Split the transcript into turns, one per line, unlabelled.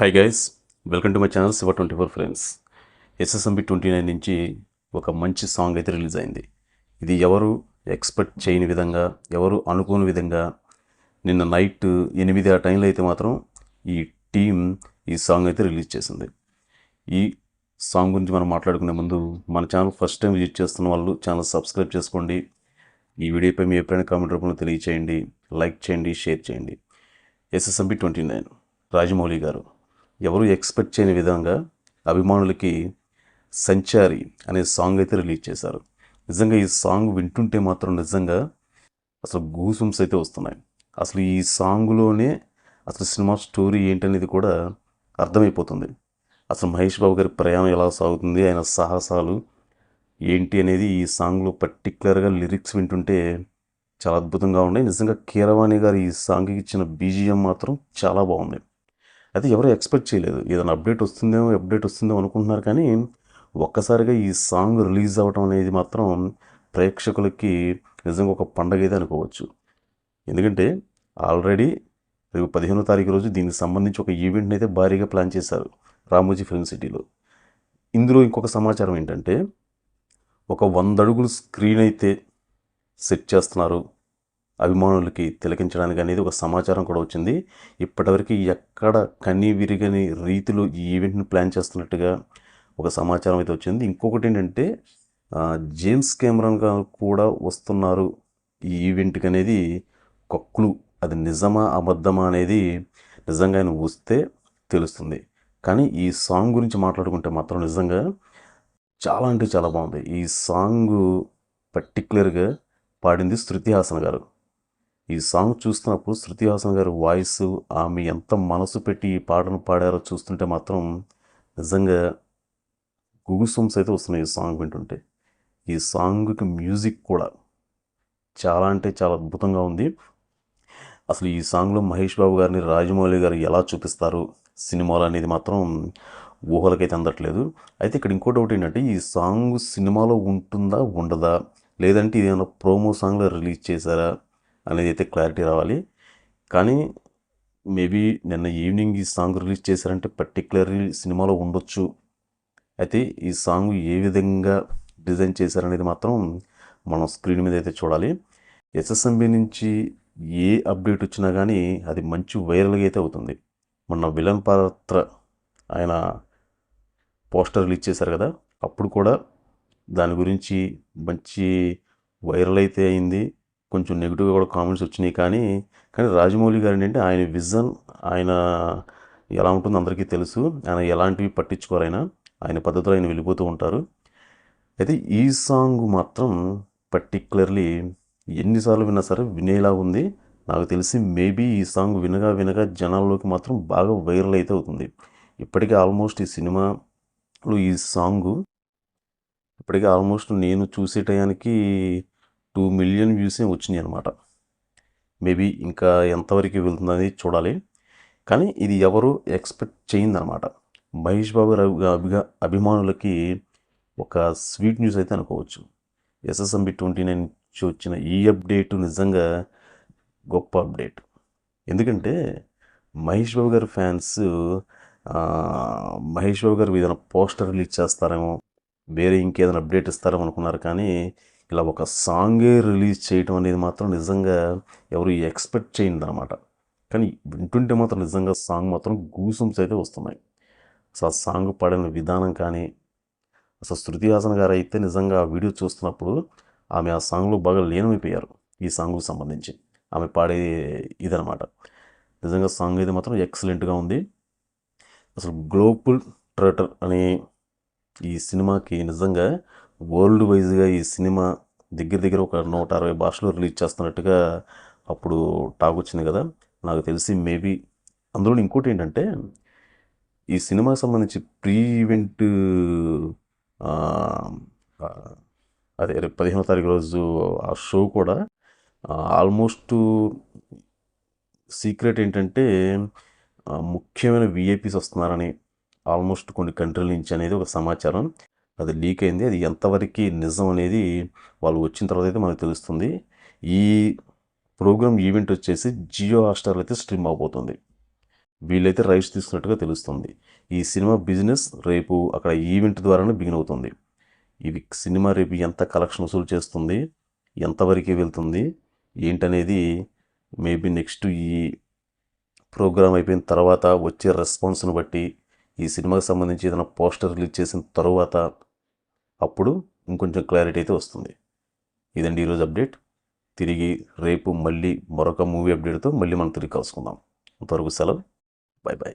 Hi guys welcome to my channel Shiva twenty four friends SSMB twenty nine నుంచి ఒక మంచి song అయితే release అయింది. ఇది ఎవరు ఎక్స్పెక్ట్ చేయని విధంగా ఎవరు అనుకోని విధంగా నిన్న నైట్ ఎనిమిది ఆ టైంలో అయితే మాత్రం ఈ టీం ఈ సాంగ్ అయితే రిలీజ్ చేసింది. ఈ సాంగ్ గురించి మనం మాట్లాడుకునే ముందు మన ఛానల్ ఫస్ట్ టైం విజిట్ చేస్తున్న వాళ్ళు ఛానల్ సబ్స్క్రైబ్ చేసుకోండి. ఈ వీడియోపై మీ ఎప్పుడైనా కామెంట్ రూపంలో తెలియచేయండి లైక్ చేయండి షేర్ చేయండి. ఎస్ఎస్ఎంబి ట్వంటీ నైన్ రాజమౌళి గారు. ఎవరు ఎక్స్పెక్ట్ చేయని విధంగా అభిమానులకి సంచారి అనే సాంగ్ అయితే రిలీజ్ చేశారు. నిజంగా ఈ సాంగ్ వింటుంటే మాత్రం నిజంగా అసలు గూసుమ్స్ అయితే వస్తున్నాయి. అసలు ఈ సాంగ్లోనే అసలు సినిమా స్టోరీ ఏంటనేది కూడా అర్థమైపోతుంది. అసలు మహేష్ బాబు గారి ప్రయాణం ఎలా సాగుతుంది ఆయన సాహసాలు ఏంటి అనేది ఈ సాంగ్లో పర్టికులర్గా లిరిక్స్ వింటుంటే చాలా అద్భుతంగా ఉన్నాయి. నిజంగా కీరవాణి గారు ఈ సాంగ్కి ఇచ్చిన బీజిఎం మాత్రం చాలా బాగుంది. అయితే ఎవరు ఎక్స్పెక్ట్ చేయలేదు. ఏదైనా అప్డేట్ వస్తుందేమో అప్డేట్ వస్తుందేమో అనుకుంటున్నారు కానీ ఒక్కసారిగా ఈ సాంగ్ రిలీజ్ అవ్వడం అనేది మాత్రం ప్రేక్షకులకి నిజంగా ఒక పండగ అయితే అనుకోవచ్చు. ఎందుకంటే ఆల్రెడీ రేపు పదిహేనో తారీఖు రోజు దీనికి సంబంధించి ఒక ఈవెంట్ని అయితే భారీగా ప్లాన్ చేశారు రామోజీ ఫిల్మ్ సిటీలో. ఇందులో ఇంకొక సమాచారం ఏంటంటే ఒక వంద అడుగులు స్క్రీన్ అయితే సెట్ చేస్తున్నారు. అభిమానులకి తిలకించడానికి అనేది ఒక సమాచారం కూడా వచ్చింది. ఇప్పటివరకు ఎక్కడ కనీ విరిగని రీతిలో ఈ ఈవెంట్ని ప్లాన్ చేస్తున్నట్టుగా ఒక సమాచారం అయితే వచ్చింది. ఇంకొకటి ఏంటంటే జేమ్స్ కెమెరాన్ గారు కూడా వస్తున్నారు ఈ ఈవెంట్కి అనేది. కొక్కులు అది నిజమా అబద్ధమా అనేది నిజంగా ఆయన వస్తే తెలుస్తుంది. కానీ ఈ సాంగ్ గురించి మాట్లాడుకుంటే మాత్రం నిజంగా చాలా అంటే చాలా బాగుంది. ఈ సాంగ్ పర్టికులర్గా పాడింది శృతి హాసన్ గారు. ఈ సాంగ్ చూస్తున్నప్పుడు శృతి హాసన్ గారి వాయిస్ ఆమె ఎంత మనసు పెట్టి ఈ పాటను పాడారో చూస్తుంటే మాత్రం నిజంగా గుగుసమ్స్ అయితే వస్తున్నాయి ఈ సాంగ్ వింటుంటే. ఈ సాంగ్కి మ్యూజిక్ కూడా చాలా అంటే చాలా అద్భుతంగా ఉంది. అసలు ఈ సాంగ్లో మహేష్ బాబు గారిని రాజమౌళి గారు ఎలా చూపిస్తారు సినిమాలు అనేది మాత్రం ఊహలకైతే అందట్లేదు. అయితే ఇక్కడ ఇంకోటి ఒకటి ఏంటంటే ఈ సాంగ్ సినిమాలో ఉంటుందా ఉండదా? లేదంటే ఇది ఏమైనా ప్రోమో సాంగ్లో రిలీజ్ చేశారా? అనేది అయితే క్లారిటీ రావాలి. కానీ మేబీ నిన్న ఈవినింగ్ ఈ సాంగ్ రిలీజ్ చేశారంటే పర్టికులర్లీ సినిమాలో ఉండొచ్చు. అయితే ఈ సాంగ్ ఏ విధంగా డిజైన్ చేశారనేది మాత్రం మనం స్క్రీన్ మీద అయితే చూడాలి. ఎస్ఎస్ఎంబి నుంచి ఏ అప్డేట్ వచ్చినా కానీ అది మంచి వైరల్గా అయితే అవుతుంది. మొన్న విలన్ పాత్ర ఆయన పోస్టర్ రిలీజ్ చేశారు కదా అప్పుడు కూడా దాని గురించి మంచి వైరల్ అయితే అయింది. కొంచెం నెగిటివ్గా కూడా కామెంట్స్ వచ్చినాయి. కానీ కానీ రాజమౌళి గారు ఏంటంటే ఆయన విజన్ ఆయన ఎలా ఉంటుందో అందరికీ తెలుసు. ఆయన ఎలాంటివి పట్టించుకోరు ఆయన. ఆయన పద్ధతిలో ఆయన వెళ్ళిపోతూ ఉంటారు. అయితే ఈ సాంగ్ మాత్రం పర్టికులర్లీ ఎన్నిసార్లు విన్నా సరే వినేలా ఉంది. నాకు తెలిసి మేబీ ఈ సాంగ్ వినగా వినగా జనాల్లోకి మాత్రం బాగా వైరల్ అయితే అవుతుంది. ఇప్పటికే ఆల్మోస్ట్ ఈ సినిమాలో ఈ సాంగు ఇప్పటికే ఆల్మోస్ట్ నేను చూసే టయానికి టూ మిలియన్ వ్యూసే వచ్చినాయి అనమాట మేబీ ఇంకా ఎంతవరకు వెళ్తుందని చూడాలి. కానీ ఇది ఎవరు ఎక్స్పెక్ట్ చేయిందనమాట మహేష్ బాబు అభి- అభిగా అభిమానులకి ఒక స్వీట్ న్యూస్ అయితే అనుకోవచ్చు. ఎస్ఎస్ఎంబి ట్వంటీ నైన్ నుంచి వచ్చిన ఈ అప్డేట్ నిజంగా గొప్ప అప్డేట్. ఎందుకంటే మహేష్ బాబు గారి ఫ్యాన్స్ మహేష్ బాబు గారు ఏదైనా పోస్టర్ రిలీజ్ చేస్తారేమో వేరే ఇంకేదైనా అప్డేట్ ఇస్తారేమో అనుకున్నారు కానీ ఇలా ఒక సాంగే రిలీజ్ చేయటం అనేది మాత్రం నిజంగా ఎవరు ఎక్స్పెక్ట్ చేయండి అనమాట కానీ వింటుంటే మాత్రం నిజంగా సాంగ్ మాత్రం గూసమ్స్ అయితే వస్తున్నాయి. అసలు ఆ సాంగ్ పాడిన విధానం కానీ అసలు శృతి హాసన్ గారు అయితే నిజంగా ఆ వీడియో చూస్తున్నప్పుడు ఆమె ఆ సాంగ్లో బాగా లీనమైపోయారు ఈ సాంగ్కి సంబంధించి. ఆమె పాడే ఇదనమాట నిజంగా సాంగ్ అయితే మాత్రం ఎక్సలెంట్గా ఉంది. అసలు గ్లోబల్ ట్రేటర్ అనే ఈ సినిమాకి నిజంగా వరల్డ్ వైజ్గా ఈ సినిమా దగ్గర దగ్గర ఒక నూట అరవై భాషలో రిలీజ్ చేస్తున్నట్టుగా అప్పుడు టాక్ వచ్చింది కదా. నాకు తెలిసి మేబీ అందులో ఇంకోటి ఏంటంటే ఈ సినిమాకి సంబంధించి ప్రీ ఈవెంట్ అదే రేపు పదిహేనో తారీఖు రోజు ఆ షో కూడా ఆల్మోస్ట్ సీక్రెట్ ఏంటంటే ముఖ్యమైన విఐపీస్ వస్తున్నారని ఆల్మోస్ట్ కొన్ని కంట్రీల నుంచి అనేది ఒక సమాచారం. అది లీక్ అయింది. అది ఎంతవరకు నిజం అనేది వాళ్ళు వచ్చిన తర్వాత అయితే మనకు తెలుస్తుంది. ఈ ప్రోగ్రామ్ ఈవెంట్ వచ్చేసి జియో హాట్స్టార్ అయితే స్ట్రీమ్ అవబోతుంది వీళ్ళైతే రైట్స్ తీసుకున్నట్టుగా తెలుస్తుంది. ఈ సినిమా బిజినెస్ రేపు అక్కడ ఈవెంట్ ద్వారానే బిగిన్ అవుతుంది. ఇది సినిమా రేపు ఎంత కలెక్షన్ వసూలు చేస్తుంది? ఎంతవరకు వెళ్తుంది? ఏంటనేది మేబీ నెక్స్ట్ ఈ ప్రోగ్రామ్ అయిపోయిన తర్వాత వచ్చే రెస్పాన్స్ని బట్టి ఈ సినిమాకి సంబంధించి ఏదైనా పోస్టర్ రిలీజ్ చేసిన తర్వాత అప్పుడు ఇంకొంచెం క్లారిటీ అయితే వస్తుంది. ఇదండి ఈరోజు అప్డేట్ తిరిగి రేపు మళ్ళీ మరొక మూవీ అప్డేట్తో మళ్ళీ మనం తిరిగి కలుసుకుందాం. అంతవరకు సెలవు. Bye bye